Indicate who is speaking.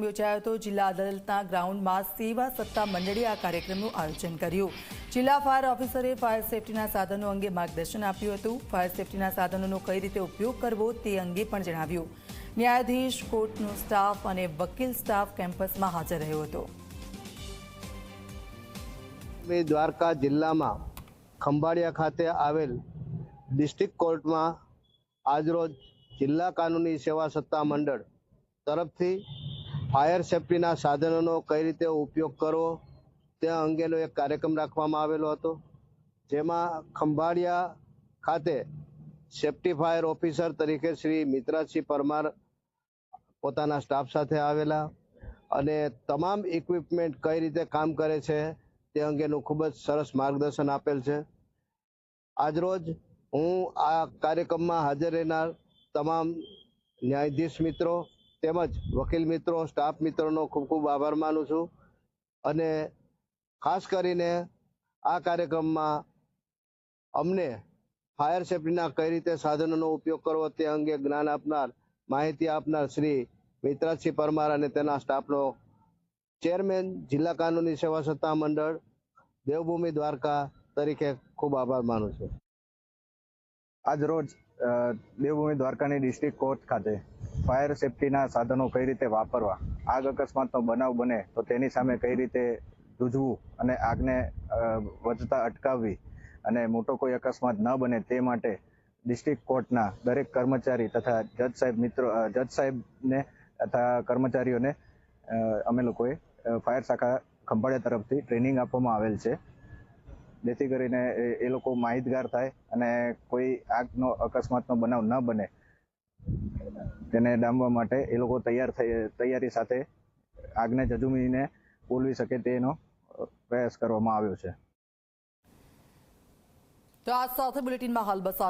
Speaker 1: કાર્યક્રમ યોજાયો હતો. જિલ્લા અદાલતના ગ્રાઉન્ડમાં સેવા સત્તા મંડળે આ કાર્યક્રમનું આયોજન કર્યું. જિલ્લા ફાયર ઓફિસરે ફાયર સેફટીના સાધનો અંગે માર્ગદર્શન આપ્યું હતું. ફાયર સેફટીના સાધનોનો કઈ રીતે ઉપયોગ કરવો તે અંગે પણ જણાવ્યું. ન્યાયાધીશ, કોર્ટનો સ્ટાફ અને વકીલ સ્ટાફ કેમ્પસમાં હાજર રહ્યો હતો.
Speaker 2: દ્વારકા જિલ્લામાં ખંભાળિયા ખાતે આવેલ ડિસ્ટ્રિક્ટ કોર્ટમાં આજરોજ જિલ્લા કાનૂની સેવા સત્તા મંડળ તરફથી ફાયર સેફટીના સાધનોનો કઈ રીતે ઉપયોગ કરવો તે અંગેનો એક કાર્યક્રમ રાખવામાં આવેલો હતો. જેમાં ખંભાળિયા ખાતે સેફટી ફાયર ઓફિસર તરીકે શ્રી મિત્રાસિંહ પરમાર પોતાના સ્ટાફ સાથે આવેલા અને તમામ ઇક્વિપમેન્ટ કઈ રીતે કામ કરે છે તે અંગેનું ખૂબ જ સરસ માર્ગદર્શન આપેલ છે. આજરોજ હું આ કાર્યક્રમમાં હાજર રહેનાર તમામ ન્યાયાધીશ મિત્રો તેમજ વકીલ મિત્રો, સ્ટાફ મિત્રોનો ખૂબ ખૂબ આભાર માનું છું. અને ખાસ કરીને આ કાર્યક્રમમાં અમને ફાયર સેફટીના કઈ રીતે સાધનોનો ઉપયોગ કરવો તે અંગે જ્ઞાન આપનાર, માહિતી આપનાર શ્રી મિત્રાજસિંહ પરમાર અને તેના સ્ટાફનો ચેરમેન, જિલ્લા કાનૂની સેવા સત્તા મંડળ, દેવભૂમિ દ્વારકા તરીકે ખૂબ આભાર માનું છું.
Speaker 3: આજ રોજ દેવભૂમિ દ્વારકાની ડિસ્ટ્રિક્ટ કોર્ટ ખાતે ફાયર સેફટીના સાધનો કઈ રીતે વાપરવા? આગ અકસ્માતનો બનાવ બને તો તેની સામે કઈ રીતે જૂજવું અને આગને વધતા અટકાવવી અને મોટો કોઈ અકસ્માત ન બને તે માટે ડિસ્ટ્રિક્ટ કોર્ટના દરેક કર્મચારી તથા જજ સાહેબ મિત્રો જજ સાહેબને તથા કર્મચારીઓને અમે લોકોએ ફાયર શાખા ખંભાળિયા તરફથી ટ્રેનિંગ આપવામાં આવેલ છે. જેથી કરીને એ- લોકો માહિતગાર થાય અને કોઈ આગનો અકસ્માતનો બનાવ ન બને. તેને ડામવા માટે એ લોકો તૈયાર થઈ, તૈયારી સાથે આગને જજુમીને બોલવી શકે તેનો પ્રયાસ કરવામાં આવ્યો છે
Speaker 1: તો આ સાથે બુલેટિનમાં હાલ બસ.